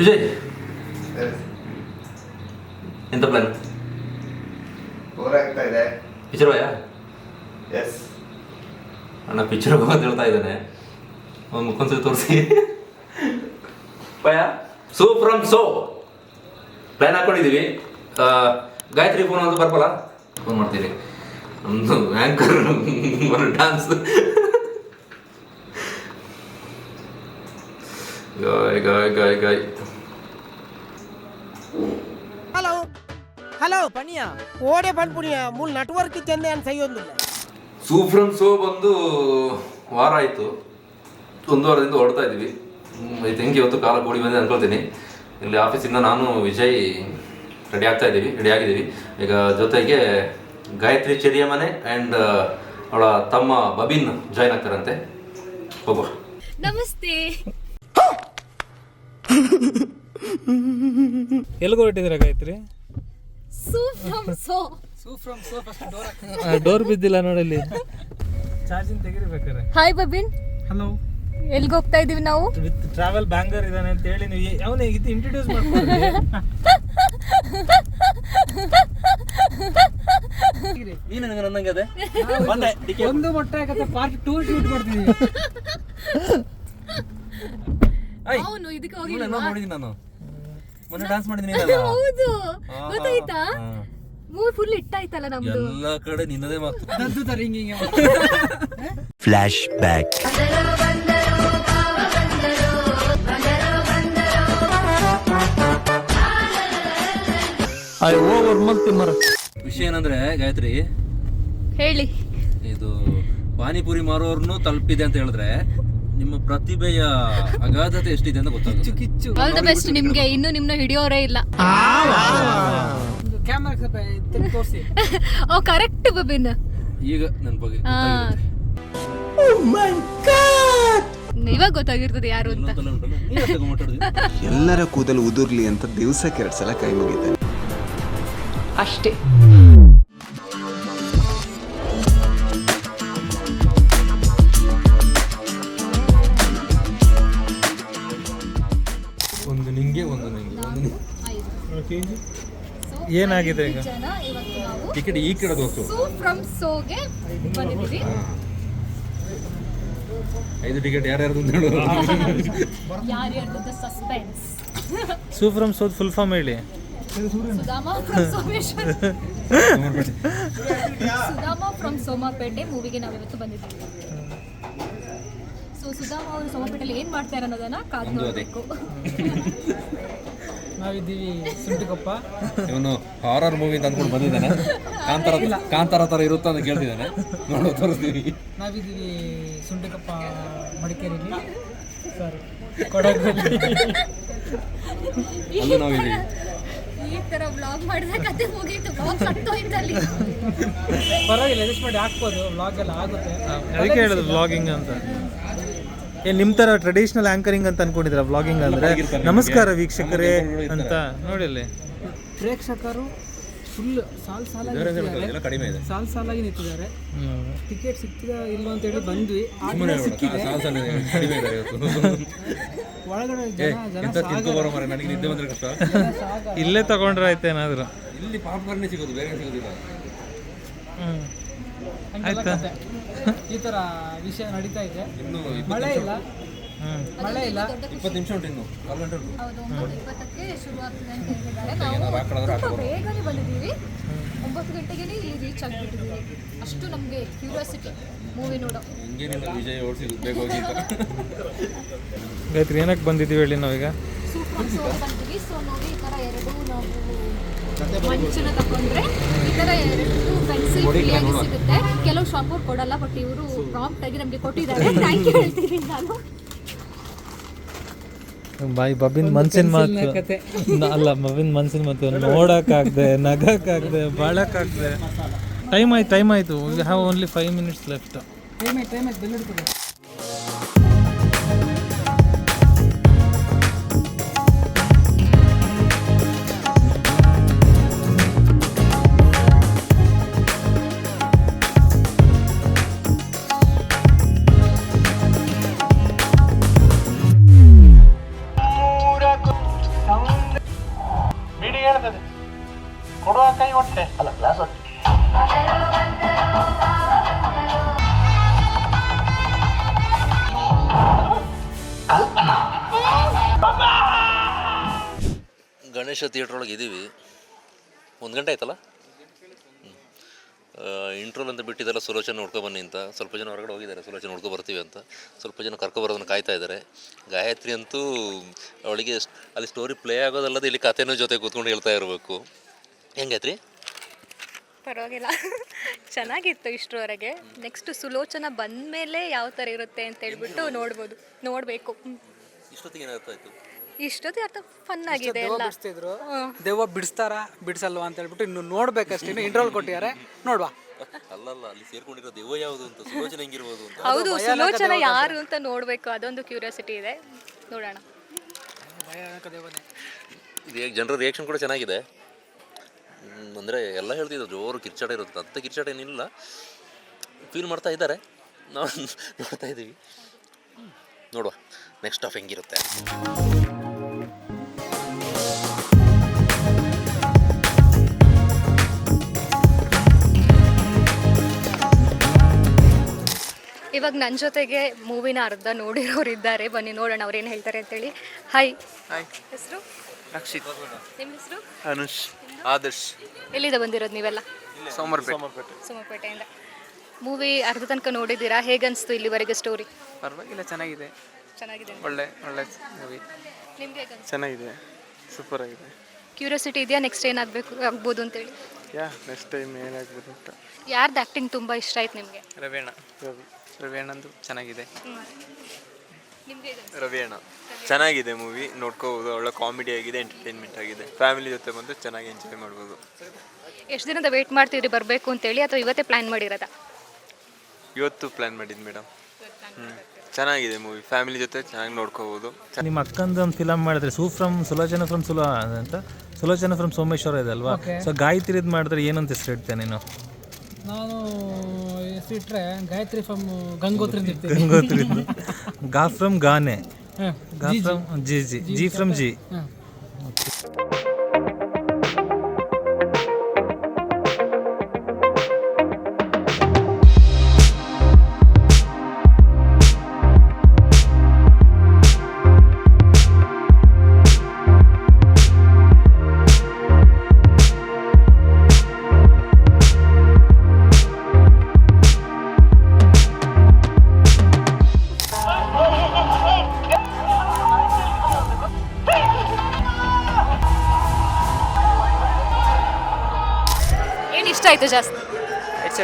ವಿಜಯ್. ಎಂತ plan bore ಆಗ್ತಾ ಇದೆ. ಪಿಕ್ಚರ್ ಭಯ ಎಸ್ ಅಣ್ಣ ಪಿಕ್ಚರ್ ಹೋಗೋದು ಹೇಳ್ತಾ ಇದ್ದಾನೆ. ಒಂದು ಮುಖೊಂದ್ಸರಿ ತೋರಿಸಿ. ಭಯ ಸೋ ಫ್ರಮ್ ಸೋ. ಪ್ಲ್ಯಾನ್ ಹಾಕೊಂಡಿದ್ದೀವಿ ಗಾಯತ್ರಿ ಫೋನ್ ಅಂತ ಬರ್ಬಲ್ಲ ಫೋನ್ ಮಾಡ್ತೀನಿ. ನಮ್ಮದು ಆ್ಯಂಕರ್ ಒಂದು ಈಗ ಈಗ ಗಾಯ್ ಹಲೋ ಹಲೋ ಬನ್ನಿಯ. ಓಡೆ ಬಂದ್ಬಿಡಿಯ ಮೂಲ ನೆಟ್ವರ್ಕ್ ಇತ್ತಂದೆ ಅಂತ ಸೈಯೊಂದಿಲ್ಲ ಸೂಫ್ರಮ್ ಸೋ ಬಂದು ವಾರ ಆಯಿತು. ಒಂದು ವಾರದಿಂದ ಹೊಡ್ತಾ ಇದ್ದೀವಿ ಐ ಥಿಂಕ್ ಇವತ್ತು ಕಾಲ ಕೂಡಿ ಬಂದೆ ಅನ್ಕೊಳ್ತೀನಿ. ಇಲ್ಲಿ ಆಫೀಸಿಂದ ನಾನು ವಿಜಯ್ ರೆಡಿ ಆಗ್ತಾ ಇದ್ದೀವಿ ರೆಡಿ ಆಗಿದ್ದೀವಿ. ಈಗ ಜೊತೆಗೆ ಗಾಯತ್ರಿ ಚೆರಿಯಮನೆ ಆ್ಯಂಡ್ ಅವಳ ತಮ್ಮ ಬಬಿನ್ ಜಾಯ್ನ್ ಆಗ್ತಾರಂತೆ. ಹೋಗುವ. ನಮಸ್ತೆ. ಎಲ್ಲಿಗೆ ಹೊರಟಿದ್ದೀರಾ Gayatri? Su from so door ಬಿದ್ದಿಲ್ಲ ನೋಡಲ್ಲಿ ಚಾರ್ಜಿಂಗ್ ತೆಗಿರ್ಬೇಕಾರೆ ಹಾಯ್ ಬಬಿನ್ ಹಲೋ ಎಲ್ಲಿಗೆ ಹೋಗ್ತಾ ಇದೀವಿ ನಾವು? ವಿತ್ ಟ್ರಾವೆಲ್ ಬ್ಯಾಂಗರ್ ಇದಾನೆ ಅಂತ ಹೇಳಿ ನೀವು ಅವನೇ ಇದು ಇಂಟ್ರೊಡ್ಯೂಸ್ ಮಾಡ್ಕೊಳ್ಳಿ ನೀನು ನನಗೆ ನನ್ನಂಗೆ ಅದೇ? ಬಂದೆ ಒಂದು ಮೊಟ್ಟೆ ಆಗತ್ತೆ ಪಾರ್ಟ್ ಟೂ ಶೂಟ್ ಮಾಡ್ತೀವಿ ಅವನು ಇದಕ್ಕೆ ಹೋಗಿ ಇವಳನ್ನ ನೋಡಿದ್ದೀನಿ ನಾನು. ಮೊನ್ನೆ ಡ್ಯಾನ್ಸ್ ಮಾಡಿದೀನಿ ಹೌದು. ಗೊತ್ತಾಯ್ತಾ? ಮೂವಿ ಫುಲ್ ಇಟ್ಟಾಯ್ತಲ್ಲ ನಮ್ದು. ಎಲ್ಲ ಕಡೆ ನಿನ್ನದೇ ಮಾತು. ಐ ಓವರ್ ಮಲ್ತಿ ಮರ. ವಿಷಯ ಏನಂದ್ರೆ ಗಾಯತ್ರಿ ಹೇಳಿ. ಇದು ಪಾನಿಪುರಿ ಮಾರೋರ್ನು ತಲುಪಿದೆ ಅಂತ ಹೇಳಿದ್ರೆ ನಿಮ್ಮ ಪ್ರತಿಭೆಯ ಅಗಾಧತೆ ಎಷ್ಟಿದೆ ಅಂತ ಗೊತ್ತಾಗುತ್ತೆ. ಕಿಚ್ಚು ಆಲ್ ದ ಬೆಸ್ಟ್ ನಿಮ್ಗೆ ಇನ್ನು ನಿಮ್ನ ಹಿಡಿಯೋರೇ ಇಲ್ಲ. ಕ್ಯಾಮ್ರಾ ಸ್ವಲ್ಪ ತೋರಿಸಿ. ಓ ಕರೆಕ್ಟ್ ಬಬಿನ್. ಈಗ ನನ್ನ ಬಗ್ಗೆ ಆ. ಇವಾಗ ಗೊತ್ತಾಗಿರ್ತದೆ ಯಾರು ಅಂತ. ಎಲ್ಲರ ಕೂದಲು ಉದುರ್ಲಿ ಅಂತ ದಿವಸಕ್ಕೆ ಎರಡು ಸಲ ಕೈ ಮುಗಿತಾರೆ ಅಷ್ಟೇ. ನಿಂಗೆ. ಏನಾಗಿದೆ ಈಗ? ಜನ ಇವತ್ತು ನಾವು ಟಿಕೆಟ್ ಈ ಕಡೆ ಹೋಗ್ತು ಸೂ ಫ್ರಮ್ ಸೋಗೆ ಬಂದಿದ್ದೀವಿ. ಐದು ಟಿಕೆಟ್ ಯಾರ್ಯಾರು ಅಂತ ಹೇಳು. ಯಾರ್ಯಾರ್ದು ಸಸ್ಪೆನ್ಸ್ ಸೂ ಫ್ರಮ್ ಸೋದ್ ಫುಲ್ ಫಾರ್ಮ್ ಹೇಳಿ. ಸುಧಾಮ ಫ್ರಮ್ ಸೋಮೇಶ್ವರ. ಸುಧಾಮ ಫ್ರಮ್ ಸೋಮಪೇಟೆ ಮೂವಿಗೆ ನಾವಿವತ್ತು ಬಂದಿದ್ದೀವಿ. ಸೊ ಸುಧಾಮ ಅವರು ಸೋಮಪೇಟೆಯಲ್ಲಿ ಏನ್ ಮಾಡ್ತಾರೆ ಅನ್ನೋದನ್ನ ಕಾದು ನೋಡಬೇಕು. ನಾವಿದ್ದೀವಿ ಸುಂಟಿಕೊಪ್ಪ. ಇವನು ಹಾರರ್ ಮೂವಿ ಅಂತ ಅಂದ್ಕೊಂಡು ಬಂದಿದ್ದಾನೆ. ಕಾಂತಾರ ಕಾಂತಾರ ಥರ ಇರುತ್ತಾ ಅಂತ ಕೇಳ್ತಿದ್ದಾನೆ. ನೋಡೋ ತೋರಿಸ್ತೀವಿ. ನಾವಿದ್ದೀವಿ ಸುಂಟಿಕೊಪ್ಪ ಮಡಿಕೇರಿಲಿ ಸಾರಿ. ಕೊಡಗು ಅಲ್ಲಿ ನಾವಿದ್ದೀವಿ. ಈ ತರ ಬ್ಲಾಗ್ ಕತೆ ಮುಗೀತು. ಸತ್ತೋಯ್ತಲ್ಲಿ ಪರವಾಗಿಲ್ಲ ಅಡ್ಜಸ್ಟ್ ಮಾಡಿ ಹಾಕ್ಬೋದು. ವ್ಲಾಗ್ ಎಲ್ಲ ಆಗುತ್ತೆ. ಅದಕ್ಕೆ ಹೇಳಿದ್ರು ವ್ಲಾಗಿಂಗ್ ಅಂತ. ಏನ್ ನಿಮ್ ತರ ಟ್ರೆಡಿಷನಲ್ ಆಂಕರಿಂಗ್ ಅಂತ ಅನ್ಕೊಂಡಿದ್ರ ವ್ಲಾಗಿಂಗ್ ಅಂದ್ರೆ? ನಮಸ್ಕಾರ ವೀಕ್ಷಕರೇ ಅಂತ ನೋಡಿ ಅಲ್ಲಿ ಪ್ರೇಕ್ಷಕರು ಫುಲ್ ಸಾಲ್ ಸಾಲಾಗಿ ನಿಂತಿದ್ದಾರೆ. ಎಲ್ಲ ಕಡಿಮೆ ಇದೆ. ಸಾಲ್ ಸಾಲಾಗಿ ನಿಂತಿದ್ದಾರೆ. ಟಿಕೆಟ್ ಸಿಕ್ತಿದ ಇಲ್ಲ ಅಂತ ಹೇಳಿ ಬಂದ್ವಿ. ಆದ್ಮೇಲೆ ಸಿಕ್ಕಿದೆ. ಒಳಗಡೆ ಜನ ಜನ ಇಲ್ಲೇ ತಗೊಂಡ್ರೆ ಆಯ್ತು ಏನಾದರೂ. ಇಲ್ಲಿ ಪಾಪ್ಕಾರ್ನೇ ಸಿಗೋದು ಬೇರೆ ಸಿಗೋದಿಲ್ಲ. ಹ್ಮ್. ಈ ತರ ವಿಷಯ ನಡೀತಾ ಇದೆ. ಇನ್ನು ಮಳೆ ಇಲ್ಲ. ಮಳೆ ಇಲ್ಲ. ಇಪ್ಪತ್ತು ನಿಮಿಷ ಉಂಟು ಇನ್ನು ಕಾಲ್ ಗಂಟೆ ಉಂಟು. ಹೌದು ಒಂಬತ್ತು ಇಪ್ಪತ್ತಕ್ಕೆ ಶುರು ಆಗ್ತದೆ ಅಂತ ಹೇಳಿದ್ದಾರೆ. ನಾವು ತುಂಬ ಬೇಗನೆ ಬಂದಿದ್ದೀವಿ. ಒಂಬತ್ತು ಗಂಟೆಗೆ ಇಲ್ಲಿ ರೀಚ್ ಆಗಿಬಿಟ್ಟಿದ್ದೀವಿ. ಅಷ್ಟು ನಮಗೆ ಕ್ಯೂರಿಯಾಸಿಟಿ ಮೂವಿ ನೋಡೋ. ಹಿಂಗೇನಿಲ್ಲ ವಿಜಯ್ ಓಡಿಸಿ ಬೇಗ ಹೋಗಿ ಏನಕ್ಕೆ ಬಂದಿದ್ದೀವಿ ಹೇಳಿ ನಾವೀಗ? ಸೂಪರ್ ಸೋಲ್ ಬಂದಿದ್ದೀವಿ. ಸೊ ನೋಡಿ ಈ ಥರ ಎರಡು ನಾವು ಮಂಚನ ತಗೊಂಡ್ರೆ ಈ ಥರ ಎರಡು ಪೆನ್ಸಿಲ್ ಫ್ರೀಯಾಗಿ ಸಿಗುತ್ತೆ. ಕೆಲವು ಶಾಪ್ ಅವ್ರು ಕೊಡಲ್ಲ ಬಟ್ ಇವರು ಪ್ರಾಂಪ್ಟ್ ಆಗಿ ನಮಗೆ ಕೊಟ್ಟಿದ್ದಾರೆ. ಥ್ಯಾಂಕ್ ಯು ಹೇಳ್ತೀನಿ ನಾನು. ಬಾಯಿ ಬಬಿನ್ ಮನ್ಸಿನ ಮಾತು. ಅಲ್ಲ ಬಬಿನ್ ಮನ್ಸಿನ ಮಾತು. ನೋಡಕ್ಕಾಗ್ದೆ ನಗಕ್ಕಾಗ್ದೆ ಬಾಳಕ್ಕಾಗ್ದೆ. ಟೈಮ್ ಆಯ್ತು ಟೈಮ್ ಆಯ್ತು. We have only five minutes left Ganesha theatre ಒಳಗೆ ಇದ್ದೀವಿ ಒಂದು ಗಂಟೆ ಆಯ್ತಲ್ಲ? ಇಂಟ್ರೋಲ್ ಅಂತ ಬಿಟ್ಟಿದ್ದಲ್ಲ ಸುಲೋಚನ ನೋಡ್ಕೊ ಬನ್ನಿ ಅಂತ. ಸ್ವಲ್ಪ ಜನ ಹೊರಗಡೆ ಹೋಗಿದ್ದಾರೆ. ಸುಲೋಚನ ನೋಡ್ಕೊ ಬರ್ತೀವಿ ಅಂತ. ಸ್ವಲ್ಪ ಜನ ಕರ್ಕೊಬರೋದನ್ನು ಕಾಯ್ತಾ ಇದ್ದಾರೆ. ಗಾಯತ್ರಿ ಅಂತೂ ಅವಳಿಗೆ ಅಲ್ಲಿ ಸ್ಟೋರಿ ಪ್ಲೇ ಆಗೋದಲ್ಲದೆ ಇಲ್ಲಿ ಕಥೆನೂ ಜೊತೆ ಕೂತ್ಕೊಂಡು ಹೇಳ್ತಾ ಇರಬೇಕು. ಹೆಂಗೈತ್ರಿ ಪರವಾಗಿಲ್ಲ. ಚೆನ್ನಾಗಿತ್ತು ಇಷ್ಟರವರೆಗೆ. ನೆಕ್ಸ್ಟ್ ಸುಲೋಚನ ಬಂದಮೇಲೆ ಯಾವ ಥರ ಇರುತ್ತೆ ಅಂತ ಹೇಳ್ಬಿಟ್ಟು ನೋಡ್ಬೋದು. ನೋಡಬೇಕು. ಇಷ್ಟೊತ್ತಿಗೆ ಏನಾಗ್ತಾ ಇತ್ತು? ಇಷ್ಟೊತ್ತಿಗೆ ಅರ್ಥ ಫನ್ ಆಗಿದೆ ಎಲ್ಲ. ಬಿಡಿಸ್ತಿದ್ರು. ದೆವ್ವ ಬಿಡಿಸ್ತಾರ? ಬಿಡಿಸಲ್ವಾ ಅಂತ ಹೇಳ್ಬಿಟ್ಟು ಇನ್ನು ನೋಡ್ಬೇಕಷ್ಟೇ ಇಂಟ್ರೋಲ್ ಕೊಟ್ಟಿದ್ದಾರೆ. ನೋಡ್ವಾ. ಅಲ್ಲಲ್ಲ ಅಲ್ಲಿ ಸೇರ್ಕೊಂಡಿರೋ ದೆವ್ವ ಯಾವುದು ಅಂತ ಸುಲೋಚನೆ ಹೆಂಗಿರ್ಬೋದು ಅಂತ. ಹೌದು ಸುಲೋಚನ ಯಾರು ಅಂತ ನೋಡ್ಬೇಕು ಅದೊಂದು ಕ್ಯೂರಿಯಾಸಿಟಿ ಇದೆ. ನೋಡೋಣ. ಭಯಾನಕ ದೆವ್ವನೇ. ಇದು ಜನರ ರಿಯಾಕ್ಷನ್ ಕೂಡ ಚೆನ್ನಾಗಿದೆ. ಹ್ಮ್, ಅಂದ್ರೆ ಎಲ್ಲ ಹೇಳ್ತಿದ್ರು ಜೋರು ಕಿರ್ಚಾಟ ಇರುತ್ತೆ. ಅಂತ ಕಿರ್ಚಾಟ ಏನಿಲ್ಲ. ಫೀಲ್ ಮಾಡ್ತಾ ಇದ್ದಾರೆ. ನಾವು ನೋಡ್ತಾ ಇದ್ದೀವಿ. ಹ್ಮ್. ನೋಡುವ. ನೆಕ್ಸ್ಟ್ ಆಫ್ ಹೆಂಗಿರುತ್ತೆ? ಇವಾಗ ನನ್ನ ಜೊತೆಗೆ ಮೂವಿನ ಅರ್ಧ ನೋಡಿರೋರು ಇದ್ದಾರೆ ಬನ್ನಿ ನೋಡೋಣ ಅವ್ರು ಏನು ಹೇಳ್ತಾರೆ ಅಂತೇಳಿ. ಹಾಯ್ ಹೆಸರು? ರಕ್ಷಿತ್. ನಿಮ್ಮ ಹೆಸರು? ಅನುಷ್. ಆದರ್ಶ್. ಎಲ್ಲಿಂದ ಬಂದಿರೋದು ನೀವೆಲ್ಲ? ಸೋಮರ್ಪೇಟೆ. ಸೋಮಪೇಟೆಯಿಂದ ಮೂವಿ ಅರ್ಧ ತನಕ ನೋಡಿದ್ದೀರಾ? ಹೇಗನ್ಸ್ತು ಇಲ್ಲಿವರೆಗೆ ಸ್ಟೋರಿ ಪರವಾಗಿಲ್ಲ ಚೆನ್ನಾಗಿದೆ. ಚೆನ್ನಾಗಿದೆ ಒಳ್ಳೆ ಒಳ್ಳೆ ಮೂವಿ. ನಿಮ್ಗೆ ಚೆನ್ನಾಗಿದೆ. ಸೂಪರ್ ಆಗಿದೆ. ಕ್ಯೂರಿಯಾಸಿಟಿ ಇದೆಯಾ? ನೆಕ್ಸ್ಟ್ ಏನಾಗಬೇಕು ಆಗ್ಬೋದು ಅಂತೇಳಿ? ಯಾ ನೆಕ್ಸ್ಟ್ ಟೈಮ್ ಏನಾಗ್ಬೋದು ಅಂತ. ಯಾರ್ದು ಆ್ಯಕ್ಟಿಂಗ್ ತುಂಬ ಇಷ್ಟ ಆಯ್ತು ನಿಮಗೆ? ರವೇಣ. ರವಿ. ರವೇಣಂದು ಚೆನ್ನಾಗಿದೆ. ನಿಮ್ಗೆ ರವಿಯಣ್ಣ ಚೆನ್ನಾಗಿದೆ ಮೂವಿ ನೋಡ್ಕೋಬೋದು ಒಳ್ಳೆ ಕಾಮಿಡಿ ಆಗಿದೆ ಎಂಟರ್ಟೈನ್ಮೆಂಟ್ ಆಗಿದೆ. ಫ್ಯಾಮಿಲಿ ಜೊತೆ ಬಂದು ಚೆನ್ನಾಗಿ ಎಂಜಾಯ್ ಮಾಡ್ಬೋದು. ಎಷ್ಟು ದಿನದ ವೇಟ್ ಮಾಡ್ತಿದ್ರಿ ಬರಬೇಕು ಅಂತೇಳಿ ಅಥವಾ ಇವತ್ತೇ ಪ್ಲ್ಯಾನ್ ಮಾಡಿರೋದ? ಇವತ್ತು ಪ್ಲ್ಯಾನ್ ಮಾಡಿದ್ದು ಮೇಡಮ್ ಹ್ಞೂ ಚೆನ್ನಾಗಿದೆ ಮೂವಿ ಫ್ಯಾಮಿಲಿ ಜೊತೆ ಚೆನ್ನಾಗಿ ನೋಡ್ಕೋಬೋದು. ನಿಮ್ಮ ಅಕ್ಕಂದು ಒಂದು ಫಿಲಮ್ ಮಾಡಿದ್ರೆ Su from Sulochana from Sula ಅಂತ? ಸುಲೋಚನ ಫ್ರಮ್ ಸೋಮೇಶ್ವರ ಇದೆ ಅಲ್ವಾ? ಸೊ ಗಾಯತ್ರಿದ್ ಮಾಡಿದ್ರೆ ಏನಂತ ಹೆಸರು ಇಡ್ತೇನೆ ನೀನು? ನಾನು ಹೆಸರಿಟ್ರೆ ಗಾಯತ್ರಿ ಫ್ರಮ್ ಗಂಗೋತ್ರಿ ಗಂಗೋತ್ರಿ ಗಾ ಫ್ರಮ್ ಗಾನೆ ಗಾ from G G. G from G ಏನು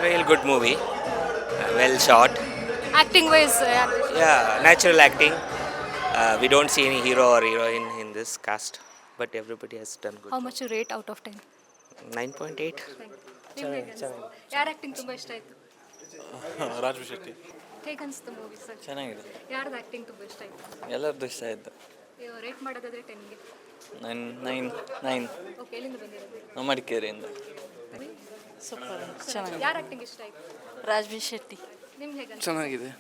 real good movie, uh, well shot. Acting wise Yeah, natural acting. Uh, we don't see any hero or heroine in this cast, but everybody has done good. How much rate out of ten 9.8. ಯಾರ acting ತುಂಬ ಇಷ್ಟ ಆಯಿತು ರಾಜು ಶೆಟ್ಟಿ ಹೇಗೆ ಅನಿಸ್ತು movie sir ಚೆನ್ನಾಗಿದೆ ಯಾರ್ದು acting ತುಂಬ ಇಷ್ಟ ಆಯಿತು ಎಲ್ಲರದ್ದು ಇಷ್ಟ ಆಯಿತು ರೇಟ್ ಮಾಡೋದಾದ್ರೆ ಟೆನ್ಗೆ ನೈನ್ ನೈನ್ ನೈನ್ ಓಕೆ ಎಲ್ಲಿಂದ ಬಂದಿರೋದು? ಮಡಿಕೇರಿಯಿಂದ ಯಾರ ಆಕ್ಟಿಂಗ್ ಇಷ್ಟ ಆಯ್ತು? ರಾಜ್ಬಿ ಶೆಟ್ಟಿ. ನಿಮ್ಗೆ ಹೇಗೆ ಚೆನ್ನಾಗಿದೆ.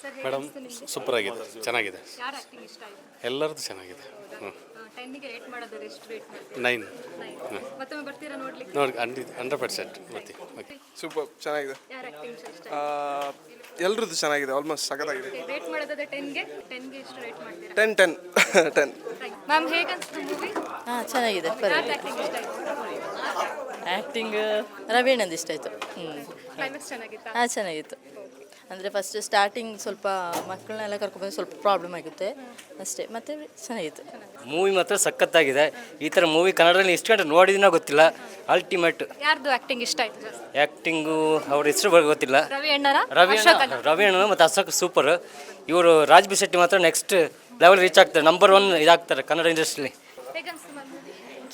ಸರ್ ಹೇಗೆ ಸೂಪರ್ ಆಗಿದೆ ಚೆನ್ನಾಗಿದೆ. ಯಾರ ಆಕ್ಟಿಂಗ್ ಇಷ್ಟ ಆಯ್ತು? ಎಲ್ಲರದ್ದು ಚೆನ್ನಾಗಿದೆ. ಹ್ಞೂ ಟೆನ್ನಿಗೆ ರೇಟ್ ಮಾಡೋದಾದ್ರೆ ಎಷ್ಟು ರೇಟ್ ಮಾಡ್ತೀರಾ? ನೈನ್. ಮತ್ತೊಮ್ಮೆ ಬರ್ತೀರಾ ನೋಡ್ಲಿಕ್ಕೆ? ನೋಡಿ ಹಂಡ್ರೆಡ್ ಹಂಡ್ರೆಡ್ ಪರ್ಸೆಂಟ್ ಬರ್ತೀವಿ ಓಕೆ ಸೂಪರ್ ಚೆನ್ನಾಗಿದೆ. ಯಾರ ಆಕ್ಟಿಂಗ್ ಇಷ್ಟ ಎಲ್ರದ್ದು ಚೆನ್ನಾಗಿದೆ. ಆಲ್ಮೋಸ್ಟ್ ಸಖತ್ತಾಗಿದೆ. ಆಯಿತು ರೇಟ್ ಮಾಡೋದಾದ್ರೆ ಟೆನ್ಗೆ ಟೆನ್ಗೆ ಎಷ್ಟು ರೇಟ್ ಮಾಡ್ತೀರಾ? ಟೆನ್ ಟೆನ್ ಟೆನ್ ಮ್ಯಾಮ್ ಹೇಗೆ ಅನಿಸ್ತು ಮೂವಿ ಹಾಂ ಚೆನ್ನಾಗಿದೆ. ಆಕ್ಟಿಂಗ್ ಇಷ್ಟ ಆಯಿತು? ಆ್ಯಕ್ಟಿಂಗ್ ರವೀಣಂದು ಇಷ್ಟ ಆಯಿತು. ಹ್ಞೂ ಹಾಂ ಚೆನ್ನಾಗಿತ್ತು. ಅಂದರೆ ಫಸ್ಟ್ ಸ್ಟಾರ್ಟಿಂಗ್ ಸ್ವಲ್ಪ ಮಕ್ಕಳನ್ನೆಲ್ಲ ಕರ್ಕೊಂಡ್ಬಂದು ಸ್ವಲ್ಪ ಪ್ರಾಬ್ಲಮ್ ಆಗುತ್ತೆ. ಅಷ್ಟೇ. ಮತ್ತೆ ಚೆನ್ನಾಗಿತ್ತು. ಮೂವಿ ಮಾತ್ರ ಸಖತ್ತಾಗಿದೆ. ಈ ಥರ ಮೂವಿ ಕನ್ನಡದಲ್ಲಿ ಇಷ್ಟು ಗಂಟೆ ನೋಡಿದಿನ ಗೊತ್ತಿಲ್ಲ. ಅಲ್ಟಿಮೇಟ್ ಯಾರ್ದು ಆ್ಯಕ್ಟಿಂಗ್ ಇಷ್ಟ ಆಯ್ತು ಆ್ಯಕ್ಟಿಂಗು ಅವ್ರ ಹೆಸರು ಗೊತ್ತಿಲ್ಲ. ರವಿ ಅಣ್ಣರ ರವಿ ಅಣ್ಣ ರವಿ ಅಣ್ಣ ಮತ್ತು ಅಶೋಕ್ ಸೂಪರ್ ಇವರು ರಾಜ್ಬಿ ಶೆಟ್ಟಿ ಮಾತ್ರ ನೆಕ್ಸ್ಟ್ ಲೆವೆಲ್ ರೀಚ್ ಆಗ್ತಾರೆ. ನಂಬರ್ ಒನ್ ಇದಾಗ್ತಾರೆ ಕನ್ನಡ ಇಂಡಸ್ಟ್ರಿಲಿ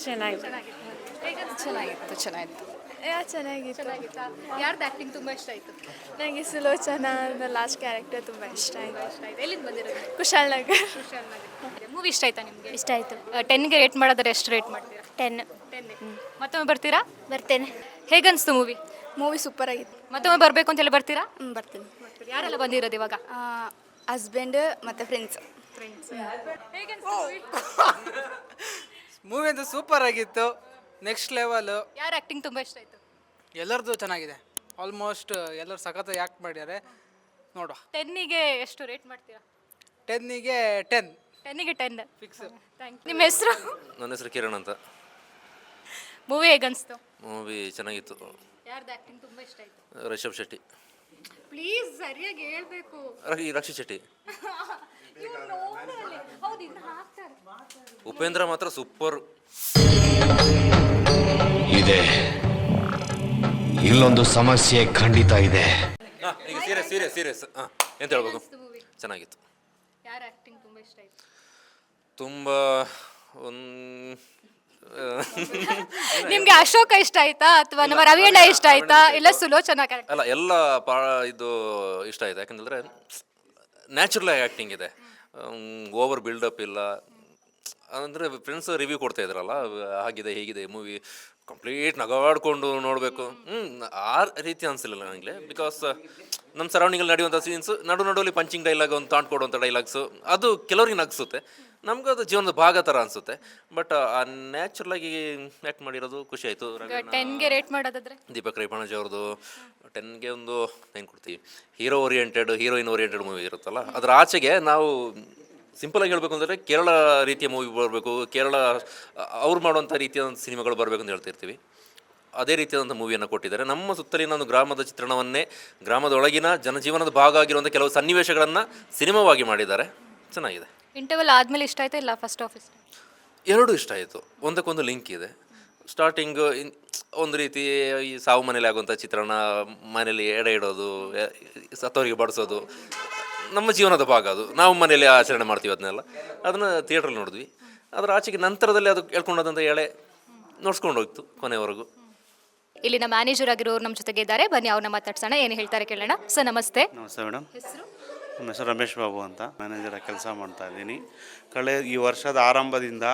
ಚೆನ್ನಾಗಿ ಚೆನ್ನಾಗಿತ್ತು ಚೆನ್ನಾಗಿತ್ತು. ಯಾ ಚೆನ್ನಾಗಿತ್ತು. ಚೆನ್ನಾಗಿತ್ತು? ಯಾರ್ದು ಆ್ಯಕ್ಟಿಂಗ್ ತುಂಬ ಇಷ್ಟ ಆಯಿತು? ನನಗೆ ಸುಲೋಚನಾ ಲಾಸ್ಟ್ ಕ್ಯಾರೆಕ್ಟರ್ ತುಂಬ ಇಷ್ಟ ಆಯಿತು. ಇಷ್ಟ ಆಯ್ತು. ಎಲ್ಲಿಂದ ಬಂದಿರೋದು? ಕುಶಾಲ್ನಗರ್ ಮೂವಿ ಇಷ್ಟ ಆಯ್ತಾ ನಿಮಗೆ? ಇಷ್ಟ ಆಯಿತು. ಟೆನ್ಗೆ ರೇಟ್ ಮಾಡೋದಾದ್ರೆ ಎಷ್ಟು ರೇಟ್ ಮಾಡ್ತೀರಾ? ಟೆನ್ ಟೆನ್ ಮತ್ತೊಮ್ಮೆ ಬರ್ತೀರಾ? ಬರ್ತೇನೆ. ಹೇಗನ್ಸ್ತು ಮೂವಿ ಮೂವಿ ಸೂಪರ್ ಆಗಿತ್ತು. ಮತ್ತೊಮ್ಮೆ ಬರಬೇಕು ಅಂತ ಹೇಳಿ ಬರ್ತೀರಾ? ಹ್ಞೂ ಬರ್ತೀನಿ. ಯಾರೆಲ್ಲ ಬಂದಿರೋದು ಇವಾಗ? ಹಸ್ಬೆಂಡ್ ಮತ್ತು ಫ್ರೆಂಡ್ಸ್ ಮೂವಿ ಅಂತೂ ಸೂಪರ್ ಆಗಿತ್ತು. ನೆಕ್ಸ್ಟ್ ಲೆವೆಲ್ ಯಾರ ಆ್ಯಕ್ಟಿಂಗ್ ತುಂಬ ಇಷ್ಟ ಆಯಿತು? ಎಲ್ಲರದು ಚೆನ್ನಾಗಿದೆ. ಆಲ್ಮೋಸ್ಟ್ ಎಲ್ಲರೂ ಸಖತ್ ಆ್ಯಕ್ಟ್ ಮಾಡಿದ್ದಾರೆ. ನೋಡುವ. ಟೆನ್ನಿಗೆ ಎಷ್ಟು ರೇಟ್ ಮಾಡ್ತೀರಾ? ಟೆನ್ನಿಗೆ ಟೆನ್ ಟೆನ್ನಿಗೆ ಟೆನ್ ಫಿಕ್ಸ್ ಥ್ಯಾಂಕ್ ನಿಮ್ಮ ಹೆಸರು? ನನ್ನ ಹೆಸರು ಕಿರಣ್ ಅಂತ. ಮೂವಿ ಹೇಗನ್ಸ್ತು ಮೂವಿ ಚೆನ್ನಾಗಿತ್ತು. ಯಾರ್ದು ಆ್ಯಕ್ಟಿಂಗ್ ತುಂಬ ಇಷ್ಟ ಆಯಿತು? ರಿಷಬ್ ಶೆಟ್ಟಿ. ಪ್ಲೀಸ್ ಸರಿಯಾಗಿ ಹೇಳಬೇಕು. ರಕ್ಷಿತ್ ಶೆಟ್ಟಿ. ಹೌದು ಹಾಕ್ತಾರೆ. ಉಪೇಂದ್ರ ಮಾತ್ರ ಸೂಪರ್. ಇದೆ. ಇಲ್ಲೊಂದು ಸಮಸ್ಯೆ ಖಂಡಿತ ಇದೆ. ಹಾಂ ಈಗ ಸೀರಿಯಸ್ ಸೀರಿಯಸ್ ಸೀರಿಯಸ್ ಹಾಂ ಎಂತ ಹೇಳ್ಬೇಕು? ಚೆನ್ನಾಗಿತ್ತು. ಯಾರ ಆ್ಯಕ್ಟಿಂಗ್ ತುಂಬ ಇಷ್ಟ ಆಯಿತು? ತುಂಬ ಒಂದು ನಿಮ್ಗೆ ಅಶೋಕ ಇಷ್ಟ ಆಯ್ತಾ? ಅಥವಾ ನಮ್ಮ ರವಿಯಣ್ಣ ಇಷ್ಟ ಆಯ್ತಾ? ಇಲ್ಲ ಸುಲೋಚನಾ ಕರೆಕ್ಟ್ ಅಲ್ಲ ಎಲ್ಲ ಪಾ ಇದು ಇಷ್ಟ ಆಯ್ತಾ. ಯಾಕಂತಂದರೆ ನ್ಯಾಚುರಲ್ ಆ್ಯಕ್ಟಿಂಗ್ ಇದೆ. ಓವರ್ ಬಿಲ್ಡಪ್ ಇಲ್ಲ. ಅಂದರೆ ಫ್ರೆಂಡ್ಸ್ ರಿವ್ಯೂ ಕೊಡ್ತಾ ಇದ್ರಲ್ಲ ಆಗಿದೆ ಹೇಗಿದೆ ಮೂವಿ ಕಂಪ್ಲೀಟ್ ನಗಾಡ್ಕೊಂಡು ನೋಡಬೇಕು. ಹ್ಞೂ ಆ ರೀತಿ ಅನಿಸಲಿಲ್ಲ ನನಗೆ ಬಿಕಾಸ್ ನಮ್ಮ ಸರೌಂಡಿಂಗಲ್ಲಿ ನಡೆಯುವಂಥ ಸೀನ್ಸು ನಡು ನಡುವಲ್ಲಿ ಪಂಚಿಂಗ್ ಡೈಲಾಗ್ ಒಂದು ತಾಂಟ್ ಕೊಡುವಂಥ ಡೈಲಾಗ್ಸು ಅದು ಕೆಲವರಿಗೆ ನಗಿಸುತ್ತೆ. ನಮ್ಗೆ ಅದು ಜೀವನದ ಭಾಗ ಥರ ಅನಿಸುತ್ತೆ. ಬಟ್ ಆ ನ್ಯಾಚುರಲ್ ಆಗಿ ಆ್ಯಕ್ಟ್ ಮಾಡಿರೋದು ಖುಷಿ ಆಯಿತು. ಟೆನ್ಗೆ ರೇಟ್ ಮಾಡೋದಾದ್ರೆ? ದೀಪಕ್ ರೈಪಣಜ್ ಅವ್ರದ್ದು ಟೆನ್ಗೆ ಒಂದು ಏನು ಕೊಡ್ತೀವಿ? Hero oriented heroine oriented movie ಇರುತ್ತಲ್ಲ ಅದರ ಆಚೆಗೆ ನಾವು ಸಿಂಪಲ್ ಆಗಿ ಹೇಳ್ಬೇಕು ಅಂದರೆ ಕೇರಳ ರೀತಿಯ ಮೂವಿ ಬರಬೇಕು ಕೇರಳ ಅವ್ರು ಮಾಡುವಂಥ ರೀತಿಯ ಸಿನಿಮಾಗಳು ಬರಬೇಕು ಅಂತ ಹೇಳ್ತಿರ್ತೀವಿ. ಅದೇ ರೀತಿಯಾದಂಥ ಮೂವಿಯನ್ನು ಕೊಟ್ಟಿದ್ದಾರೆ. ನಮ್ಮ ಸುತ್ತಲಿನ ಒಂದು ಗ್ರಾಮದ ಚಿತ್ರಣವನ್ನೇ ಗ್ರಾಮದೊಳಗಿನ ಜನಜೀವನದ ಭಾಗ ಆಗಿರುವಂಥ ಕೆಲವು ಸನ್ನಿವೇಶಗಳನ್ನು ಸಿನಿಮಾವಾಗಿ ಮಾಡಿದ್ದಾರೆ. ಚೆನ್ನಾಗಿದೆ. ಇಂಟರ್ವಲ್ ಆದಮೇಲೆ ಇಷ್ಟ ಆಯ್ತಾ ಇಲ್ಲ ಫಸ್ಟ್ ಆಫೀಸ್ ಎರಡೂ ಇಷ್ಟ ಆಯಿತು. ಒಂದಕ್ಕೊಂದು ಲಿಂಕ್ ಇದೆ. ಸ್ಟಾರ್ಟಿಂಗ್ ಒಂದು ರೀತಿ ಈ ಸಾವು ಮನೇಲಿ ಆಗುವಂಥ ಚಿತ್ರಣ ಮನೇಲಿ ಎಡೆ ಇಡೋದು ಎ- ಸತ್ತವರಿಗೆ ಬಡಿಸೋದು ನಮ್ಮ ಜೀವನದ ಭಾಗ ಅದು. ನಾವು ಮನೇಲಿ ಆಚರಣೆ ಮಾಡ್ತೀವಿ ಅದನ್ನೆಲ್ಲ. ಅದನ್ನು ಥಿಯೇಟ್ರಲ್ಲಿ ನೋಡಿದ್ವಿ. ಅದರ ಆಚೆಗೆ ನಂತರದಲ್ಲಿ ಅದು ಹೇಳ್ಕೊಂಡೋದಂಥ ಎಳೆ ನೋಡ್ಸ್ಕೊಂಡು ಹೋಗ್ತು ಕೊನೆವರೆಗೂ. ಇಲ್ಲಿನ ಮ್ಯಾನೇಜರ್ ಆಗಿರೋರು ನಮ್ಮ ಜೊತೆಗೆ ಇದ್ದಾರೆ. ಬನ್ನಿ ಅವ್ರನ್ನ ಮಾತಾಡ್ಸೋಣ. ಏನು ಹೇಳ್ತಾರೆ ಕೇಳೋಣ. ಸರ್ ನಮಸ್ತೆ. ನಮಸ್ತೆ ಮೇಡಮ್. ಹೆಸರು? ನಮ್ಮ ಹೆಸರು ರಮೇಶ್ ಬಾಬು ಅಂತ ಮ್ಯಾನೇಜರ್ ಕೆಲಸ ಮಾಡ್ತಾ ಇದ್ದೀನಿ. ಕಳೆ, ಈ ವರ್ಷದ ಆರಂಭದಿಂದ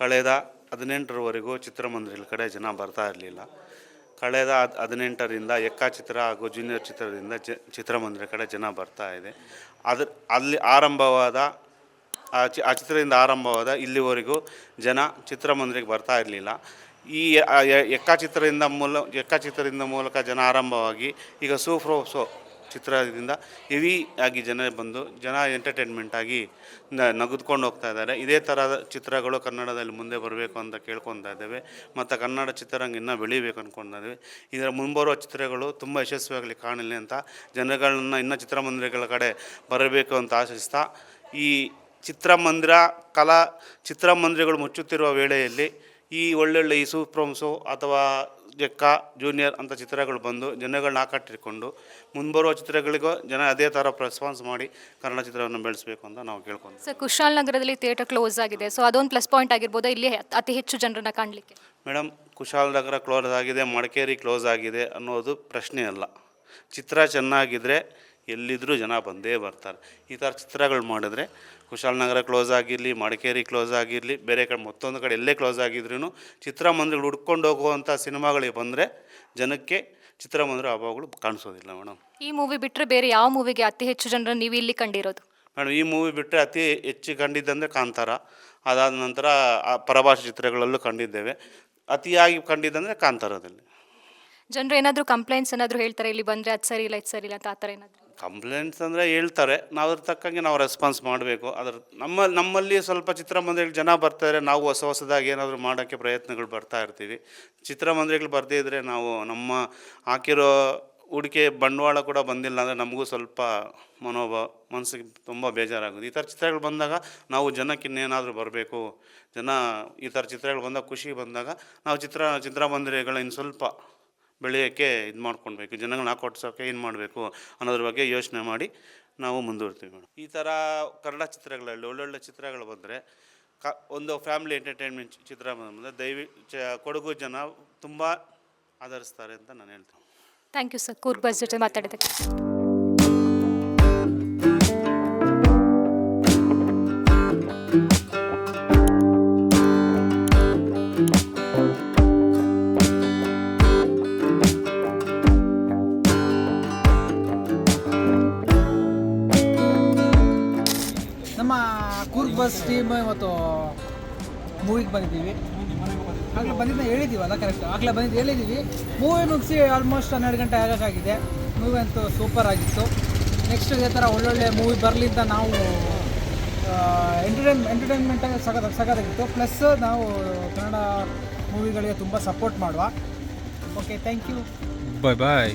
ಕಳೆದ ಹದಿನೆಂಟರವರೆಗೂ ಚಿತ್ರಮಂದಿರ ಕಡೆ ಜನ ಬರ್ತಾ ಇರಲಿಲ್ಲ. ಕಳೆದ ಹದ್, ಹದಿನೆಂಟರಿಂದ ಎಕ್ಕ ಚಿತ್ರ ಹಾಗೂ ಜೂನಿಯರ್ ಚಿತ್ರದಿಂದ ಜ, ಚಿತ್ರಮಂದಿರ ಕಡೆ ಜನ ಬರ್ತಾ ಇದೆ. ಅದ್ರ ಅಲ್ಲಿ ಆರಂಭವಾದ, ಆ ಚಿ, ಆ ಚಿತ್ರದಿಂದ ಆರಂಭವಾದ ಇಲ್ಲಿವರೆಗೂ ಜನ ಚಿತ್ರಮಂದಿರಕ್ಕೆ ಬರ್ತಾ ಇರಲಿಲ್ಲ. ಈ ಎಕ್ಕಾಚಿತ್ರದಿಂದ ಎಕ್ಕ ಚಿತ್ರದಿಂದ ಮೂಲ ಎಕ್ಕ ಚಿತ್ರದಿಂದ ಮೂಲಕ ಜನ ಆರಂಭವಾಗಿ ಈಗ ಸೂಫ್ರೋ ಸೋ ಚಿತ್ರದಿಂದ ಹೆವಿ ಆಗಿ ಜನ ಬಂದು, ಜನ ಎಂಟರ್ಟೈನ್ಮೆಂಟ್ ಆಗಿ ನಗೆದುಕೊಂಡು ಹೋಗ್ತಾ ಇದ್ದಾರೆ. ಇದೇ ಥರದ ಚಿತ್ರಗಳು ಕನ್ನಡದಲ್ಲಿ ಮುಂದೆ ಬರಬೇಕು ಅಂತ ಕೇಳ್ಕೊತಾ ಇದ್ದೇವೆ. ಮತ್ತು ಕನ್ನಡ ಚಿತ್ರರಂಗ ಇನ್ನೂ ಬೆಳಿಬೇಕು ಅಂದ್ಕೊತಾ ಇದ್ದೇವೆ. ಇದರ ಮುಂಬರುವ ಚಿತ್ರಗಳು ತುಂಬ ಯಶಸ್ವಿಯಾಗಲಿ ಕಾಣಲಿ ಅಂತ ಜನಗಳನ್ನ ಇನ್ನೂ ಚಿತ್ರಮಂದಿರಗಳ ಕಡೆ ಬರಬೇಕು ಅಂತ ಆಶಿಸ್ತಾ, ಈ ಚಿತ್ರಮಂದಿರ, ಕಲಾ ಚಿತ್ರಮಂದಿರಗಳು ಮುಚ್ಚುತ್ತಿರುವ ವೇಳೆಯಲ್ಲಿ ಈ ಒಳ್ಳೊಳ್ಳೆ ಈ ಸೂಪ್ರೋಮ್ಸು ಅಥವಾ ಜೆಕ್ಕ ಜೂನಿಯರ್ ಅಂತ ಚಿತ್ರಗಳು ಬಂದು ಜನಗಳನ್ನ ಆಕಟ್ಟಿಟ್ಕೊಂಡು ಮುಂಬರುವ ಚಿತ್ರಗಳಿಗೂ ಜನ ಅದೇ ಥರ ರೆಸ್ಪಾನ್ಸ್ ಮಾಡಿ ಕನ್ನಡ ಚಿತ್ರವನ್ನು ಬೆಳೆಸಬೇಕು ಅಂತ ನಾವು ಕೇಳ್ಕೊಂಡು ಸರ್ ಕುಶಾಲ್ ನಗರದಲ್ಲಿ ಥಿಯೇಟರ್ ಕ್ಲೋಸ್ ಆಗಿದೆ. ಸೊ ಅದೊಂದು ಪ್ಲಸ್ ಪಾಯಿಂಟ್ ಆಗಿರ್ಬೋದು. ಇಲ್ಲಿ ಅತಿ ಹೆಚ್ಚು ಜನರನ್ನ ಕಾಣಲಿಕ್ಕೆ. ಮೇಡಮ್ ಕುಶಾಲನಗರ ಕ್ಲೋಸ್ ಆಗಿದೆ ಮಡಿಕೇರಿ ಕ್ಲೋಸ್ ಆಗಿದೆ ಅನ್ನೋದು ಪ್ರಶ್ನೆ ಅಲ್ಲ. ಚಿತ್ರ ಚೆನ್ನಾಗಿದ್ದರೆ ಎಲ್ಲಿದ್ದರೂ ಜನ ಬಂದೇ ಬರ್ತಾರೆ. ಈ ಥರ ಚಿತ್ರಗಳು ಮಾಡಿದ್ರೆ ಕುಶಾಲನಗರ ಕ್ಲೋಸ್ ಆಗಿರಲಿ ಮಡಿಕೇರಿ ಕ್ಲೋಸ್ ಆಗಿರಲಿ ಬೇರೆ ಕಡೆ ಮತ್ತೊಂದು ಕಡೆ ಎಲ್ಲೇ ಕ್ಲೋಸ್ ಆಗಿದ್ರೂ ಚಿತ್ರಮಂದಿರಗಳು ಹುಡ್ಕೊಂಡು ಹೋಗುವಂಥ ಸಿನಿಮಾಗಳಿಗೆ ಬಂದರೆ ಜನಕ್ಕೆ ಚಿತ್ರಮಂದಿರ ಅಭಾವಗಳು ಕಾಣಿಸೋದಿಲ್ಲ ಮೇಡಮ್ ಈ ಮೂವಿ ಬಿಟ್ಟರೆ ಬೇರೆ ಯಾವ ಮೂವಿಗೆ ಅತಿ ಹೆಚ್ಚು ಜನರು ನೀವು ಇಲ್ಲಿ ಕಂಡಿರೋದು? ಮೇಡಮ್ ಈ ಮೂವಿ ಬಿಟ್ಟರೆ ಅತಿ ಹೆಚ್ಚು ಕಂಡಿದ್ದಂದರೆ ಕಾಂತಾರ. ಅದಾದ ನಂತರ ಪರಭಾಷೆ ಚಿತ್ರಗಳಲ್ಲೂ ಕಂಡಿದ್ದೇವೆ. ಅತಿಯಾಗಿ ಕಂಡಿದ್ದಂದರೆ ಕಾಂತಾರದಲ್ಲಿ. ಜನರು ಏನಾದರೂ ಕಂಪ್ಲೇಂಟ್ಸ್ ಏನಾದರೂ ಹೇಳ್ತಾರೆ ಇಲ್ಲಿ ಬಂದರೆ ಅದು ಸರಿ ಇಲ್ಲ ಇದು ಸರಿ ಇಲ್ಲ ಅಂತ ಆ ಥರ ಏನಾದರೂ? ಕಂಪ್ಲೇಂಟ್ಸ್ ಅಂದರೆ ಹೇಳ್ತಾರೆ. ನಾವು ಅದ್ರ ತಕ್ಕಂಗೆ ನಾವು ರೆಸ್ಪಾನ್ಸ್ ಮಾಡಬೇಕು. ಅದ್ರ ನಮ್ಮ, ನಮ್ಮಲ್ಲಿ ಸ್ವಲ್ಪ ಚಿತ್ರಮಂದಿರಗಳು ಜನ ಬರ್ತಾರೆ ನಾವು ಹೊಸ ಹೊಸದಾಗಿ ಏನಾದರೂ ಮಾಡೋಕ್ಕೆ ಪ್ರಯತ್ನಗಳು ಬರ್ತಾ ಇರ್ತೀವಿ. ಚಿತ್ರಮಂದಿರಗಳು ಬರದೇ ಇದ್ದರೆ ನಾವು ನಮ್ಮ ಹಾಕಿರೋ ಹೂಡಿಕೆ ಬಂಡವಾಳ ಕೂಡ ಬಂದಿಲ್ಲ ಅಂದರೆ ನಮಗೂ ಸ್ವಲ್ಪ ಮನೋಭಾವ, ಮನಸ್ಸಿಗೆ ತುಂಬ ಬೇಜಾರಾಗೋದು. ಈ ಥರ ಚಿತ್ರಗಳು ಬಂದಾಗ ನಾವು ಜನಕ್ಕೆ ಇನ್ನೇನಾದರೂ ಬರಬೇಕು. ಜನ ಈ ಥರ ಚಿತ್ರಗಳು ಬಂದಾಗ ಖುಷಿ ಬಂದಾಗ ನಾವು ಚಿತ್ರ ಚಿತ್ರಮಂದಿರಗಳ ಇನ್ನು ಸ್ವಲ್ಪ ಬೆಳೆಯೋಕ್ಕೆ ಇದು ಮಾಡ್ಕೊಳ್ಬೇಕು ಜನಗಳನ್ನ ಆಕರ್ಷಿಸೋಕೆ ಏನು ಮಾಡಬೇಕು ಅನ್ನೋದ್ರ ಬಗ್ಗೆ ಯೋಚನೆ ಮಾಡಿ ನಾವು ಮುಂದುವರ್ತೀವಿ ಮೇಡಮ್. ಈ ಥರ ಕನ್ನಡ ಚಿತ್ರಗಳಲ್ಲಿ ಒಳ್ಳೊಳ್ಳೆ ಚಿತ್ರಗಳು ಬಂದರೆ ಕ ಒಂದು ಫ್ಯಾಮಿಲಿ ಎಂಟರ್ಟೈನ್ಮೆಂಟ್ ಚಿತ್ರ ಬಂದರೆ ದೈವಿ ಚ ಕೊಡಗು ಜನ ತುಂಬ ಆಧರಿಸ್ತಾರೆ ಅಂತ ನಾನು ಹೇಳ್ತೀನಿ. Thank you sir Coorg buzz ಜೊತೆ ಮಾತಾಡಿದ್ದಕ್ಕೆ. ಮೂವಿಗೆ ಬಂದಿದ್ದೀವಿ. ಆಗಲೇ ಬಂದಿದ್ದ ಹೇಳಿದ್ದೀವಲ್ಲ ಕರೆಕ್ಟ್ ಆಗಲೇ ಬಂದಿದ್ದು ಹೇಳಿದ್ದೀವಿ. ಮೂವಿ ಮುಗಿಸಿ ಆಲ್ಮೋಸ್ಟ್ ಹನ್ನೆರಡು ಗಂಟೆ ಆಗೋಕ್ಕಾಗಿದೆ. ಮೂವಿ ಅಂತೂ ಸೂಪರ್ ಆಗಿತ್ತು. ನೆಕ್ಸ್ಟ್ ಇದೇ ಥರ ಒಳ್ಳೊಳ್ಳೆ ಮೂವಿ ಬರಲಿ ಅಂತ ನಾವು ಎಂಟರ್ಟೈನ್ ಎಂಟರ್ಟೈನ್ಮೆಂಟಾಗಿ ಸಗದ, ಸಗದಾಗಿತ್ತು. ಪ್ಲಸ್ ನಾವು ಕನ್ನಡ ಮೂವಿಗಳಿಗೆ ತುಂಬ ಸಪೋರ್ಟ್ ಮಾಡುವ. Okay thank you bye bye